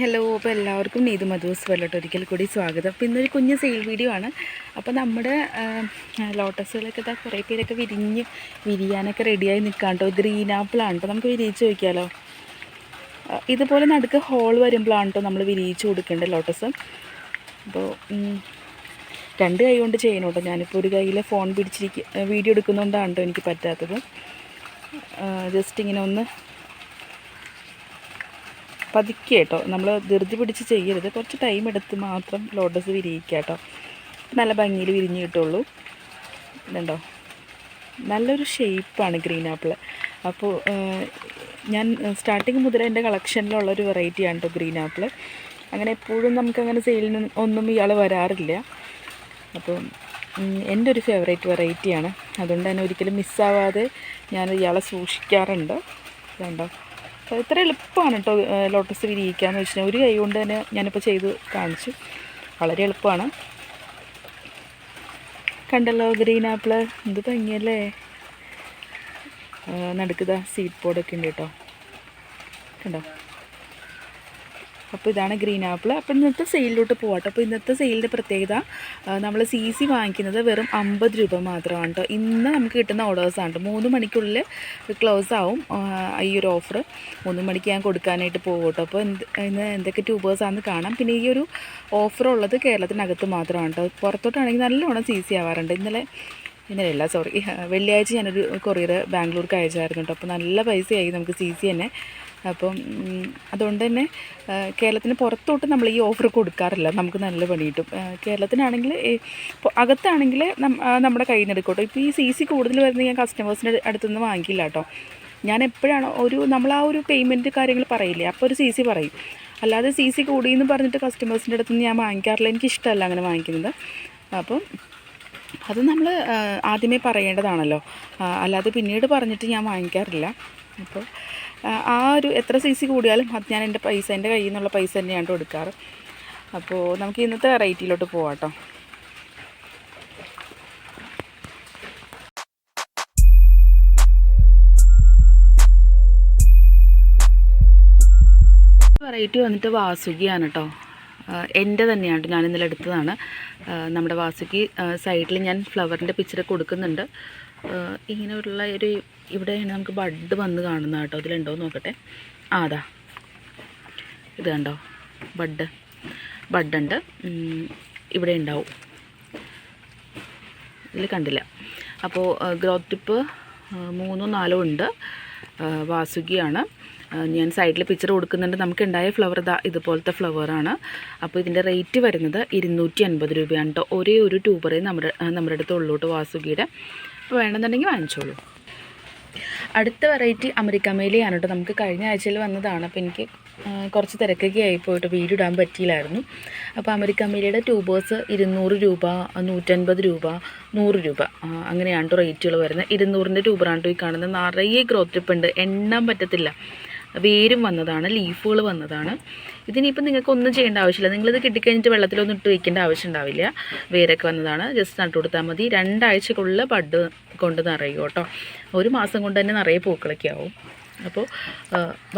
Hello അപ്പോൾ എല്ലാവർക്കും നീതു മധുസ് വല്ലോട്ട് ഒരിക്കൽ കൂടി സ്വാഗതം. അപ്പോൾ ഇന്നൊരു കുഞ്ഞ് സെയിൽ വീഡിയോ ആണ്. അപ്പോൾ നമ്മുടെ ലോട്ടസുകളൊക്കെ ഇതാ കുറേ പേരൊക്കെ വിരിഞ്ഞ് വിരിയാനൊക്കെ റെഡിയായി നിൽക്കാണ്ടോ ഗ്രീൻ ആപ്പിളാണ് കേട്ടോ. നമുക്ക് വിരിയിച്ച് നോക്കിയാലോ? ഇതുപോലെ നടുക്ക് ഹോൾ വരുമ്പോഴാണ് കേട്ടോ നമ്മൾ വിരിയിച്ച് കൊടുക്കേണ്ടത് ലോട്ടസ് അപ്പോൾ രണ്ട് കൈ കൊണ്ട് ചെയ്യണം കേട്ടോ. ഞാനിപ്പോൾ ഒരു കയ്യിൽ ഫോൺ പിടിച്ചിരിക്കുക വീഡിയോ എടുക്കുന്നതുകൊണ്ടാണ് കേട്ടോ എനിക്ക് പറ്റാത്തത്. ജസ്റ്റ് ഇങ്ങനെ ഒന്ന് പതുക്കെ കേട്ടോ. നമ്മൾ ധൃതി പിടിച്ച് ചെയ്യരുത്. കുറച്ച് ടൈം എടുത്ത് മാത്രം ലോട്ടസ് വിരിയിക്കുക കേട്ടോ. നല്ല ഭംഗിയിൽ വിരിഞ്ഞ് കിട്ടുള്ളൂ. ഇതുണ്ടോ? നല്ലൊരു ഷേപ്പാണ് ഗ്രീൻ ആപ്പിൾ അപ്പോൾ ഞാൻ സ്റ്റാർട്ടിങ് മുതൽ എന്റെ കളക്ഷനിലുള്ളൊരു വെറൈറ്റിയാണ് കേട്ടോ ഗ്രീൻ ആപ്പിൾ അങ്ങനെ എപ്പോഴും നമുക്കങ്ങനെ സെയിലിന് ഒന്നും ഇയാൾ വരാറില്ല. അപ്പം എന്റെ ഒരു ഫേവറേറ്റ് വെറൈറ്റിയാണ് അതുകൊണ്ട് തന്നെ ഒരിക്കലും മിസ്സാവാതെ ഞാൻ ഇയാളെ സൂക്ഷിക്കാറുണ്ട്. വേണ്ടോ അപ്പോൾ ഇത്ര എളുപ്പമാണ് കേട്ടോ ലോട്ടസ് വിരിയിക്കാന്ന് വെച്ചാൽ ഒരു കൈ കൊണ്ട് തന്നെ ഞാനിപ്പോൾ ചെയ്ത് കാണിച്ചു. വളരെ എളുപ്പമാണ്. കണ്ടല്ലോ ഗ്രീൻ ആപ്പിൾ എന്ത് ഭംഗിയല്ലേ? നടുക്കുത സീഡ് പോഡൊക്കെ ഉണ്ട് കേട്ടോ. കണ്ടോ? അപ്പോൾ ഇതാണ് ഗ്രീൻ ആപ്പിൾ അപ്പോൾ ഇന്നത്തെ സെയിലിലോട്ട് പോകട്ടെ അപ്പോൾ ഇന്നത്തെ സെയിലിന്റെ പ്രത്യേകത നമ്മൾ സി സി വാങ്ങിക്കുന്നത് വെറും അമ്പത് രൂപ മാത്രമാണ് കേട്ടോ ഇന്ന് നമുക്ക് കിട്ടുന്ന ഓർഡേഴ്സാണ് കേട്ടോ മൂന്ന് മണിക്കുള്ളിൽ ക്ലോസ് ആവും ഈ ഒരു ഓഫർ മൂന്ന് മണിക്ക് ഞാൻ കൊടുക്കാനായിട്ട് പോകും അപ്പോൾ എന്ത് ഇന്ന് എന്തൊക്കെ ട്യൂബേഴ്സാണെന്ന് കാണാം. പിന്നെ ഈ ഒരു ഓഫർ ഉള്ളത് കേരളത്തിനകത്ത് മാത്രമാണ് കേട്ടോ പുറത്തോട്ടാണെങ്കിൽ നല്ലോണം സി സി ആവാറുണ്ട്. ഇന്നലെ ഇന്നലെ അല്ല സോറി വെള്ളിയാഴ്ച ഞാനൊരു കൊറിയർ ബാംഗ്ലൂർക്ക് അയച്ചായിരുന്നു കേട്ടോ അപ്പോൾ നല്ല പൈസയായി നമുക്ക് സി സി തന്നെ. അപ്പം അതുകൊണ്ട് തന്നെ കേരളത്തിന് പുറത്തോട്ട് നമ്മൾ ഈ ഓഫർ കൊടുക്കാറില്ല. നമുക്ക് നല്ല പണി കിട്ടും കേരളത്തിനാണെങ്കിൽ അകത്താണെങ്കിൽ നമ്മുടെ കയ്യിൽ നിന്ന് എടുക്കും കേട്ടോ ഇപ്പോൾ ഈ സി സി കൂടുതൽ വരുന്നത് ഞാൻ കസ്റ്റമേഴ്സിന്റെ അടുത്തുനിന്ന് വാങ്ങിക്കില്ല കേട്ടോ. ഞാൻ എപ്പോഴാണോ ഒരു നമ്മൾ ആ ഒരു പേയ്മെന്റ് കാര്യങ്ങൾ പറയില്ലേ അപ്പോൾ ഒരു സി സി പറയും. അല്ലാതെ സി സി കൂടി എന്ന് പറഞ്ഞിട്ട് കസ്റ്റമേഴ്സിന്റെ അടുത്തുനിന്ന് ഞാൻ വാങ്ങിക്കാറില്ല. എനിക്കിഷ്ടമല്ല അങ്ങനെ വാങ്ങിക്കുന്നത്. അപ്പം അത് നമ്മൾ ആദ്യമേ പറയേണ്ടതാണല്ലോ. അല്ലാതെ പിന്നീട് പറഞ്ഞിട്ട് ഞാൻ വാങ്ങിക്കാറില്ല. അപ്പോൾ ആ, ഒരു എത്ര സി സി കൂടിയാലും അത് ഞാൻ എന്റെ പൈസ എന്റെ കയ്യിൽ നിന്നുള്ള പൈസ തന്നെയാണ് കൊടുക്കാറ്. അപ്പോൾ നമുക്ക് ഇന്നത്തെ വെറൈറ്റിയിലോട്ട് പോവാം കേട്ടോ വെറൈറ്റി വന്നിട്ട് വാസുകിയാണ് കേട്ടോ എന്റെ തന്നെയാണ് കേട്ടോ ഞാൻ ഇന്നലെ എടുത്തതാണ്. നമ്മുടെ വാസുകി സൈഡിൽ ഞാൻ ഫ്ലവറിന്റെ പിക്ചർ കൊടുക്കുന്നുണ്ട്. ആ, ഇങ്ങനെയുള്ള ഒരു ഇവിടെ നമുക്ക് ബഡ് വന്ന് കാണുന്ന കേട്ടോ. ഇതിലുണ്ടോ നോക്കട്ടെ. ആ അതാ. ഇത് കണ്ടോ? ബഡ്. ബഡുണ്ട്. ഇവിടെ ഉണ്ടാവും. ഇതിൽ കണ്ടില്ല. അപ്പോൾ ഗ്രോത്ത് ടിപ്പ് മൂന്നോ നാലോ ഉണ്ട്. വാസുകിയാണ്. ഞാൻ സൈഡിൽ പിക്ചർ കൊടുക്കുന്നുണ്ട്. നമുക്ക് ഉണ്ടായ ഫ്ലവർ ഇതാ ഇതുപോലത്തെ ഫ്ലവറാണ് അപ്പോൾ ഇതിന്റെ റേറ്റ് വരുന്നത് ഇരുന്നൂറ്റി അൻപത് രൂപയാണ് കേട്ടോ. ഒരേ ഒരു ട്യൂബറേ നമ്മുടെ നമ്മുടെ അടുത്ത് ഉള്ളൂ വാസുകിയുടെ. വേണമെന്നുണ്ടെങ്കിൽ വാങ്ങിച്ചോളൂ. അടുത്ത വെറൈറ്റി അമരിക്കമേലിയാണ് കേട്ടോ. നമുക്ക് കഴിഞ്ഞ ആഴ്ചയിൽ വന്നതാണ്. അപ്പോൾ എനിക്ക് കുറച്ച് തിരക്കൊക്കെ ആയി പോയിട്ട് വീഡിയോ ഇടാൻ പറ്റിയില്ലായിരുന്നു. അപ്പോൾ അമരിക്കമേലിയുടെ ട്യൂബേഴ്സ് ഇരുന്നൂറ് രൂപ നൂറ്റൻപത് രൂപ നൂറ് രൂപ. അങ്ങനെയാണ് റേറ്റുകൾ വരുന്നത്. ഇരുന്നൂറിന്റെ ട്യൂബറാണ് ഈ കാണുന്നത് നിറയെ ഗ്രോത്ത് ഉണ്ട് എണ്ണാൻ പറ്റത്തില്ല. വേരും വന്നതാണ് ലീഫുകൾ വന്നതാണ്. ഇതിനിപ്പോൾ നിങ്ങൾക്ക് ഒന്നും ചെയ്യേണ്ട ആവശ്യമില്ല. നിങ്ങളിത് കിട്ടിക്കഴിഞ്ഞിട്ട് വെള്ളത്തിലൊന്നും ഇട്ട് വയ്ക്കേണ്ട ആവശ്യം ഉണ്ടാവില്ല. വേരൊക്കെ വന്നതാണ്. ജസ്റ്റ് നട്ടു കൊടുത്താൽ മതി. രണ്ടാഴ്ചക്കുള്ളിൽ ബഡ് കൊണ്ട് നിറയും കേട്ടോ. ഒരു മാസം കൊണ്ട് തന്നെ നിറയെ പൂക്കളൊക്കെ ആവും. അപ്പോൾ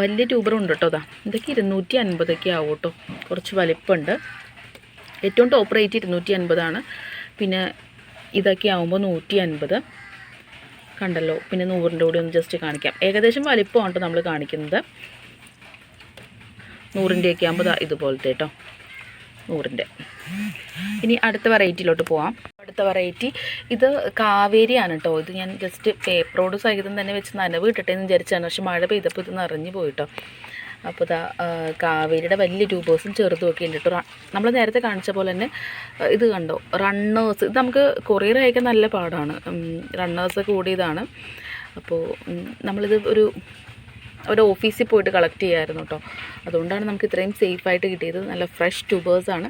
വലിയ ട്യൂബർ ഉണ്ട് കേട്ടോ അതാ ഇതൊക്കെ ഇരുന്നൂറ്റി അൻപതൊക്കെ ആവും കേട്ടോ. കുറച്ച് വലിപ്പമുണ്ട്. ഏറ്റവും ടോപ്പ് റേറ്റ് ഇരുന്നൂറ്റി അൻപതാണ് പിന്നെ ഇതൊക്കെ ആവുമ്പോൾ നൂറ്റി അൻപത് കണ്ടല്ലോ. പിന്നെ നൂറിന്റെ കൂടി ഒന്ന് ജസ്റ്റ് കാണിക്കാം. ഏകദേശം വലിപ്പമാണ് കേട്ടോ നമ്മൾ കാണിക്കുന്നത്. നൂറിന്റെയൊക്കെ ആകുമ്പോൾ ഇതുപോലത്തെ കേട്ടോ നൂറിന്റെ. ഇനി അടുത്ത വെറൈറ്റിയിലോട്ട് പോവാം. അടുത്ത വെറൈറ്റി. ഇത് കാവേരിയാണ് കേട്ടോ ഇത് ഞാൻ ജസ്റ്റ് പേപ്പറോട് സഹിതം തന്നെ വെച്ച് നനവ് ഇട്ടിട്ടെന്ന് വിചാരിച്ചാണ്. പക്ഷെ മഴ പെയ്തപ്പോൾ ഇത് നിറഞ്ഞു പോയിട്ടോ അപ്പോൾ ഇതാ കാവേരിയുടെ വലിയ ട്യൂബേഴ്സും ചെറുതും ഒക്കെ ഉണ്ട് കേട്ടോ. നമ്മൾ നേരത്തെ കാണിച്ച പോലെ തന്നെ ഇത് കണ്ടോ? റണ്ണേഴ്സ് ഇത് നമുക്ക് കൊറിയർ അയക്കാൻ നല്ല പാടാണ്. റണ്ണേഴ്സ് കൂടിയതാണ്. അപ്പോൾ നമ്മളിത് ഒരു ഒരു ഓഫീസിൽ പോയിട്ട് കളക്ട് ചെയ്യായിരുന്നു കേട്ടോ അതുകൊണ്ടാണ് നമുക്ക് ഇത്രയും സേഫായിട്ട് കിട്ടിയത്. നല്ല ഫ്രഷ് ട്യൂബേഴ്സ് ആണ്.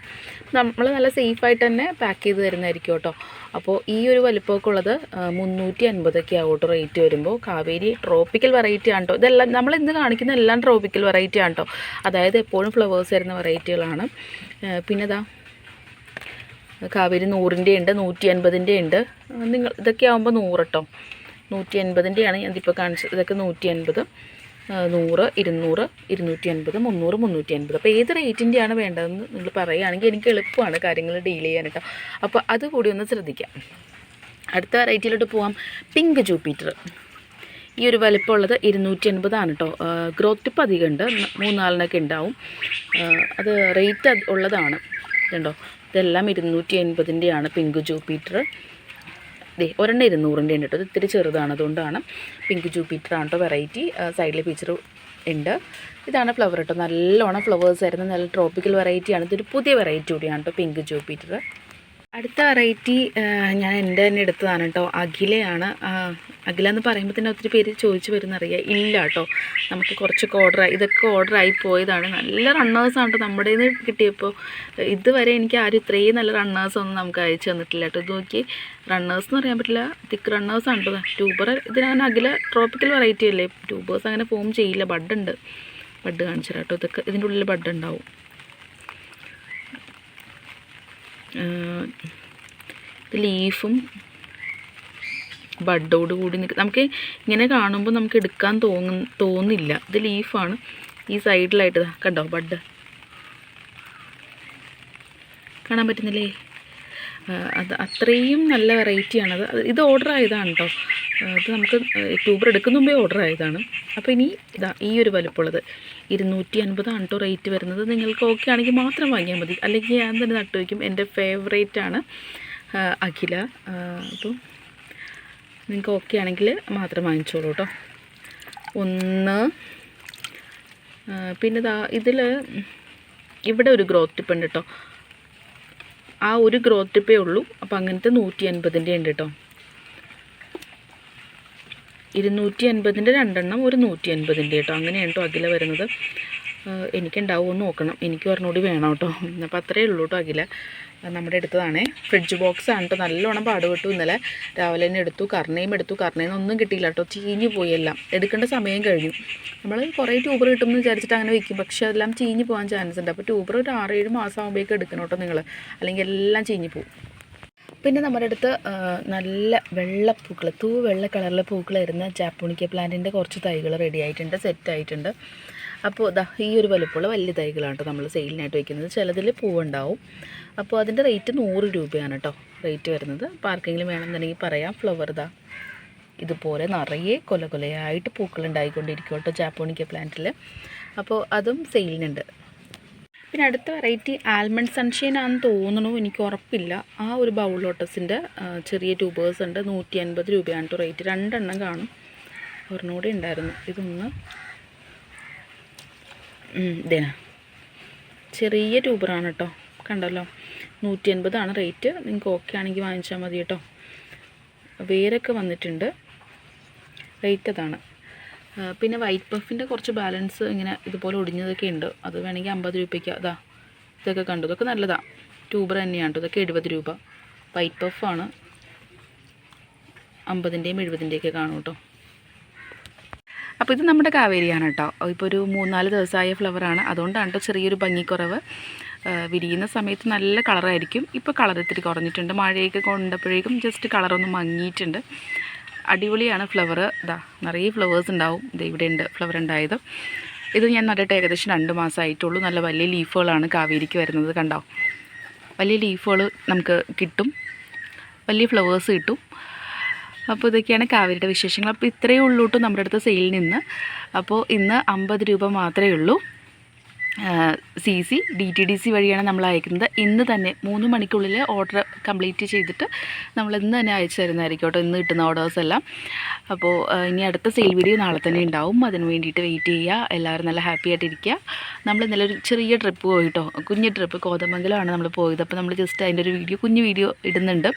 നമ്മൾ നല്ല സേഫായിട്ട് തന്നെ പാക്ക് ചെയ്ത് തരുന്നതായിരിക്കും കേട്ടോ അപ്പോൾ ഈ ഒരു വലിപ്പമൊക്കെ ഉള്ളത് മുന്നൂറ്റി അൻപതൊക്കെ ആവും റേറ്റ് വരുമ്പോൾ കാവേരി ട്രോപ്പിക്കൽ വെറൈറ്റി ആണ് കേട്ടോ ഇതെല്ലാം നമ്മൾ ഇന്ന് കാണിക്കുന്ന എല്ലാം ട്രോപ്പിക്കൽ വെറൈറ്റി ആണ് കേട്ടോ അതായത് എപ്പോഴും ഫ്ലവേഴ്സ് വരുന്ന വെറൈറ്റികളാണ് പിന്നെതാ കാവേരി നൂറിന്റെ ഉണ്ട് നൂറ്റി അൻപതിന്റെ ഉണ്ട് നിങ്ങൾ ഇതൊക്കെ ആകുമ്പോൾ നൂറ് കേട്ടോ നൂറ്റി അൻപതിന്റെയാണ് ഞാനിപ്പോൾ കാണിച്ചത്. ഇതൊക്കെ നൂറ്റി അൻപത് നൂറ് ഇരുന്നൂറ് ഇരുന്നൂറ്റി അൻപത് മുന്നൂറ് മുന്നൂറ്റി അൻപത് അപ്പോൾ ഏത് റേറ്റിന്റെയാണ് വേണ്ടതെന്ന് നിങ്ങൾ പറയുകയാണെങ്കിൽ എനിക്ക് എളുപ്പമാണ് കാര്യങ്ങൾ ഡീൽ ചെയ്യാൻ കേട്ടോ. അപ്പോൾ അതുകൂടി ഒന്ന് ശ്രദ്ധിക്കാം. അടുത്ത വെറൈറ്റിയിലോട്ട് പോവാം. Pink Jupiter. ഈ ഒരു വലിപ്പമുള്ളത് ഇരുന്നൂറ്റി എൺപതാണ് കേട്ടോ ഗ്രോത്ത് ടിപ്പ് അധികം ഉണ്ട്. മൂന്നാലിനൊക്കെ ഉണ്ടാവും. അത് റേറ്റ് ഉള്ളതാണ്. കണ്ടോ? ഇതെല്ലാം ഇരുന്നൂറ്റി എൺപതിന്റെയാണ് പിങ്ക് ജൂപ്പിറ്റർ. ദേ ഒരെണ്ണം ഇരുന്നൂറിന്റെ ഉണ്ട് കേട്ടോ. ഇത് ഇത്തിരി ചെറുതാണ് അതുകൊണ്ടാണ് പിങ്ക് ജൂപ്പിറ്റർ ആണ് കേട്ടോ വെറൈറ്റി സൈഡിൽ ഫീച്ചർ ഉണ്ട്. ഇതാണ് ഫ്ലവർ കേട്ടോ. നല്ലോണം ഫ്ലവേഴ്സ് ആയിരുന്നു. നല്ല ട്രോപ്പിക്കൽ വെറൈറ്റിയാണ് ഇതൊരു പുതിയ വെറൈറ്റി കൂടിയാണ് കേട്ടോ പിങ്ക് ജൂപ്പിറ്റർ അടുത്ത വെറൈറ്റി ഞാൻ എന്റെ തന്നെ എടുത്തതാണ് കേട്ടോ. അഖിലയാണ്. അഖില എന്ന് പറയുമ്പോൾ തന്നെ ഒത്തിരി പേര് ചോദിച്ചു വരുന്നറിയാം. ഇല്ല കേട്ടോ. നമുക്ക് കുറച്ചൊക്കെ ഓർഡർ ഇതൊക്കെ ഓർഡർ ആയി പോയതാണ്. നല്ല റണ്ണേഴ്സാണ് കേട്ടോ നമ്മുടെ നിന്ന് കിട്ടിയപ്പോൾ ഇതുവരെ എനിക്ക് ആരും ഇത്രയും നല്ല റണ്ണേഴ്സ് ഒന്നും നമുക്ക് അയച്ചു തന്നിട്ടില്ല കേട്ടോ. ഇത് നോക്കി റണ്ണേഴ്സ് എന്ന് പറയാൻ പറ്റില്ല. തിക്ക് റണ്ണേഴ്സാണ് കേട്ടോ. ട്യൂബർ ഇതിനങ്ങനെ അഖില ട്രോപ്പിക്കൽ വെറൈറ്റി അല്ലേ? ട്യൂബേഴ്സ് അങ്ങനെ ഫോം ചെയ്യില്ല. ബഡ് ഉണ്ട്. ബഡ് കാണിച്ചു കേട്ടോ. ഇതൊക്കെ ഇതിന്റെ ഉള്ളിൽ ബഡ് ഉണ്ടാവും ആഹ് ഇത് ലീഫും ബഡോട് കൂടി നിൽക്കും നമുക്ക് ഇങ്ങനെ കാണുമ്പോൾ നമുക്ക് എടുക്കാൻ തോന്നു തോന്നില്ല. ഇത് ലീഫാണ് ഈ സൈഡിലായിട്ട് കണ്ടോ ബഡ് കാണാൻ പറ്റുന്നില്ലേ? അത് അത്രയും നല്ല വെറൈറ്റിയാണത്. അത് ഇത് ഓർഡർ ആയതാണ് കേട്ടോ ഇത് നമുക്ക് ട്യൂബർ എടുക്കുന്ന മുമ്പേ ഓർഡർ ആയതാണ്. അപ്പോൾ ഇനി ഇതാ ഈ ഒരു വലുപ്പമുള്ളത് ഇരുന്നൂറ്റി അൻപതാണ് കേട്ടോ റേറ്റ് വരുന്നത്. നിങ്ങൾക്ക് ഓക്കെ ആണെങ്കിൽ മാത്രം വാങ്ങിയാൽ മതി. അല്ലെങ്കിൽ ഞാൻ തന്നെ നട്ടു വയ്ക്കും എന്റെ ഫേവറേറ്റ് ആണ് അഖില. അപ്പോൾ അപ്പം നിങ്ങൾക്ക് ഓക്കെ ആണെങ്കിൽ മാത്രം വാങ്ങിച്ചോളൂ കേട്ടോ ഒന്ന് പിന്നെ ഇതാ ഇതിൽ ഇവിടെ ഒരു ഗ്രോത്ത് ടിപ്പുണ്ട് കേട്ടോ ആ ഒരു ഗ്രോത്ത് ടിപ്പേ ഉള്ളൂ. അപ്പോൾ അങ്ങനത്തെ നൂറ്റി അൻപതിന്റെ ഉണ്ട് കേട്ടോ ഇരുന്നൂറ്റി അൻപതിന്റെ രണ്ടെണ്ണം ഒരു നൂറ്റി അൻപതിന്റെ കേട്ടോ അങ്ങനെയാണ് കേട്ടോ അഖില വരുന്നത്. എനിക്കുണ്ടാവുമോ നോക്കണം. എനിക്ക് പറഞ്ഞുകൂടി വേണം കേട്ടോ അപ്പോൾ അത്രയേ ഉള്ളൂ കേട്ടോ അഖില. നമ്മുടെ എടുത്തതാണേ ഫ്രിഡ്ജ് ബോക്സ് ആണ് കേട്ടോ നല്ലോണം പാടുപെട്ടു ഇന്നലെ. രാവിലെ തന്നെ എടുത്തു കർണയും എടുത്തു. കർണയിൽ ഒന്നും കിട്ടിയില്ല കേട്ടോ ചീഞ്ഞു പോയി എല്ലാം. എടുക്കേണ്ട സമയം കഴിഞ്ഞു. നമ്മൾ കുറേ ട്യൂബർ കിട്ടുമെന്ന് വിചാരിച്ചിട്ട് അങ്ങനെ വയ്ക്കും പക്ഷേ അതെല്ലാം ചീഞ്ഞു പോകാൻ ചാൻസ് ഉണ്ട്. അപ്പോൾ ട്യൂബർ ഒരു ആറ് ഏഴ് മാസം ആകുമ്പോഴേക്കും എടുക്കണം കേട്ടോ നിങ്ങൾ അല്ലെങ്കിൽ എല്ലാം ചീഞ്ഞു പോകും പിന്നെ നമ്മുടെ അടുത്ത് നല്ല വെള്ള വെള്ളപ്പൂക്കൾ തൂ വെള്ള കളറിലെ പൂക്കൾ വരുന്ന ജാപ്പൂണിക്ക പ്ലാന്റിന്റെ കുറച്ച് തൈകൾ റെഡി ആയിട്ടുണ്ട്. സെറ്റ് ആയിട്ടുണ്ട്. അപ്പോൾ ദാ ഈ ഒരു വലുപ്പമുള്ള വലിയ തൈകളാണ് കേട്ടോ നമ്മൾ സെയിലിനായിട്ട് വയ്ക്കുന്നത്. ചിലതിൽ പൂവുണ്ടാവും. അപ്പോൾ അതിന്റെ റേറ്റ് നൂറ് രൂപയാണ് കേട്ടോ റേറ്റ് വരുന്നത്. പാർക്കിങ്ങിൽ വേണമെന്നുണ്ടെങ്കിൽ പറയാം. ഫ്ലവർ ദാ ഇതുപോലെ നിറയെ കൊല കൊലയായിട്ട് പൂക്കൾ ഉണ്ടായിക്കൊണ്ടിരിക്കും കേട്ടോ ജാപ്പോണിക്ക പ്ലാന്റിൽ. അപ്പോൾ അതും സെയിലിനുണ്ട്. പിന്നെ അടുത്ത വെറൈറ്റി ആൽമണ്ട് സൺഷൈൻ ആണെന്ന് തോന്നുന്നു. എനിക്ക് ഉറപ്പില്ല. ആ ഒരു ബൗൾ ലോട്ടസിന്റെ ചെറിയ ട്യൂബേഴ്സ് ഉണ്ട്. നൂറ്റി അൻപത് രൂപയാണ് കേട്ടോ റേറ്റ്. രണ്ടെണ്ണം കാണും. ഒരെണ്ണൂടെ ഉണ്ടായിരുന്നു. ഇതൊന്ന് ഉം, ഇതേ ചെറിയ ട്യൂബറാണ് കേട്ടോ കണ്ടല്ലോ. നൂറ്റി അൻപതാണ് റേറ്റ്. നിങ്ങൾക്ക് ഓക്കെ ആണെങ്കിൽ വാങ്ങിച്ചാൽ മതി കേട്ടോ വേരൊക്കെ വന്നിട്ടുണ്ട്. റേറ്റ് അതാണ്. പിന്നെ വൈറ്റ് പഫിന്റെ കുറച്ച് ബാലൻസ് ഇങ്ങനെ ഇതുപോലെ ഒടിഞ്ഞതൊക്കെ ഉണ്ട്. അത് വേണമെങ്കിൽ അമ്പത് രൂപയ്ക്ക് അതാ. ഇതൊക്കെ കണ്ടു. ഇതൊക്കെ നല്ലതാണ് ട്യൂബർ തന്നെയാണ് കേട്ടോ ഇതൊക്കെ എഴുപത് രൂപ. വൈറ്റ് പഫാണ്. അമ്പതിന്റെയും എഴുപതിന്റെയൊക്കെ കാണും കേട്ടോ അപ്പോൾ ഇത് നമ്മുടെ കാവേരിയാണ് കേട്ടോ. ഇപ്പോൾ ഒരു മൂന്നാൽ ദിവസമായ ഫ്ലവറാണ് അതുകൊണ്ടാണ് കേട്ടോ ചെറിയൊരു ഭംഗിക്കുറവ്. വിരിയുന്ന സമയത്ത് നല്ല കളറായിരിക്കും ഇപ്പോൾ കളർ ഇത്തിരി കുറഞ്ഞിട്ടുണ്ട്. മഴയൊക്കെ കൊണ്ടപ്പോഴേക്കും ജസ്റ്റ് കളറൊന്ന് മങ്ങിയിട്ടുണ്ട്. അടിപൊളിയാണ് ഫ്ലവർ ഇതാ നിറയെ ഫ്ലവേഴ്സ് ഉണ്ടാവും. ഇത് ഇവിടെ ഉണ്ട് ഫ്ലവർ ഉണ്ടായത്. ഇത് ഞാൻ നട്ടിട്ട് ഏകദേശം രണ്ട് മാസമായിട്ടുള്ളൂ. നല്ല വലിയ ലീഫുകളാണ് കാവേരിക്ക് വരുന്നത് കണ്ടോ? വലിയ ലീഫുകൾ നമുക്ക് കിട്ടും. വലിയ ഫ്ലവേഴ്സ് കിട്ടും. അപ്പോൾ ഇതൊക്കെയാണ് കാവേരിയുടെ വിശേഷങ്ങൾ. അപ്പോൾ ഇത്രയേ ഉള്ളൂട്ടും നമ്മുടെ അടുത്ത സെയിലിൽ നിന്ന്. അപ്പോൾ ഇന്ന് അമ്പത് രൂപ മാത്രമേ ഉള്ളൂ. C C D T D C വഴിയാണ് നമ്മൾ അയക്കുന്നത്. ഇന്ന് തന്നെ മൂന്ന് മണിക്കുള്ളിൽ ഓർഡർ കംപ്ലീറ്റ് ചെയ്തിട്ട് നമ്മൾ ഇന്ന് തന്നെ അയച്ചു തരുന്നതായിരിക്കും കേട്ടോ ഇന്ന് കിട്ടുന്ന ഓർഡേഴ്സ് എല്ലാം. അപ്പോൾ ഇനി അടുത്ത സെയിൽ വീഡിയോ നാളെ തന്നെ ഉണ്ടാവും. അതിന് വേണ്ടിയിട്ട് വെയിറ്റ് ചെയ്യുക. എല്ലാവരും നല്ല ഹാപ്പി ആയിട്ടിരിക്കുക. നമ്മൾ ഇന്നലെ ഒരു ചെറിയ ട്രിപ്പ് പോയി കേട്ടോ. കുഞ്ഞ് ട്രിപ്പ് കോതമംഗലമാണ് നമ്മൾ പോയത്. അപ്പോൾ നമ്മൾ ജസ്റ്റ് അതിന്റെ ഒരു വീഡിയോ കുഞ്ഞ് വീഡിയോ ഇടുന്നുണ്ട്.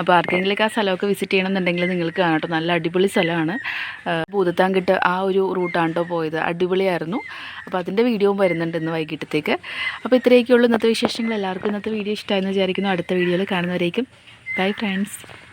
അപ്പോൾ ആർക്കെങ്കിലൊക്കെ ആ സ്ഥലമൊക്കെ വിസിറ്റ് ചെയ്യണമെന്നുണ്ടെങ്കിൽ നിങ്ങൾക്ക് കാണാം കേട്ടോ. നല്ല അടിപൊളി സ്ഥലമാണ്. ഭൂതത്താങ്കിട്ട് ആ ഒരു റൂട്ടാണ് കേട്ടോ പോയത്. അടിപൊളിയായിരുന്നു. അപ്പോൾ അതിന്റെ വീഡിയോയും വരുന്നുണ്ട് ഇന്ന് വൈകിട്ടത്തേക്ക്. അപ്പോൾ ഇത്രയൊക്കെയുള്ളൂ ഇന്നത്തെ വിശേഷങ്ങൾ. എല്ലാവർക്കും ഇന്നത്തെ വീഡിയോ ഇഷ്ടമായെന്ന് വിചാരിക്കുന്നു. അടുത്ത വീഡിയോയിൽ കാണുന്നവരേക്കും. Bye friends.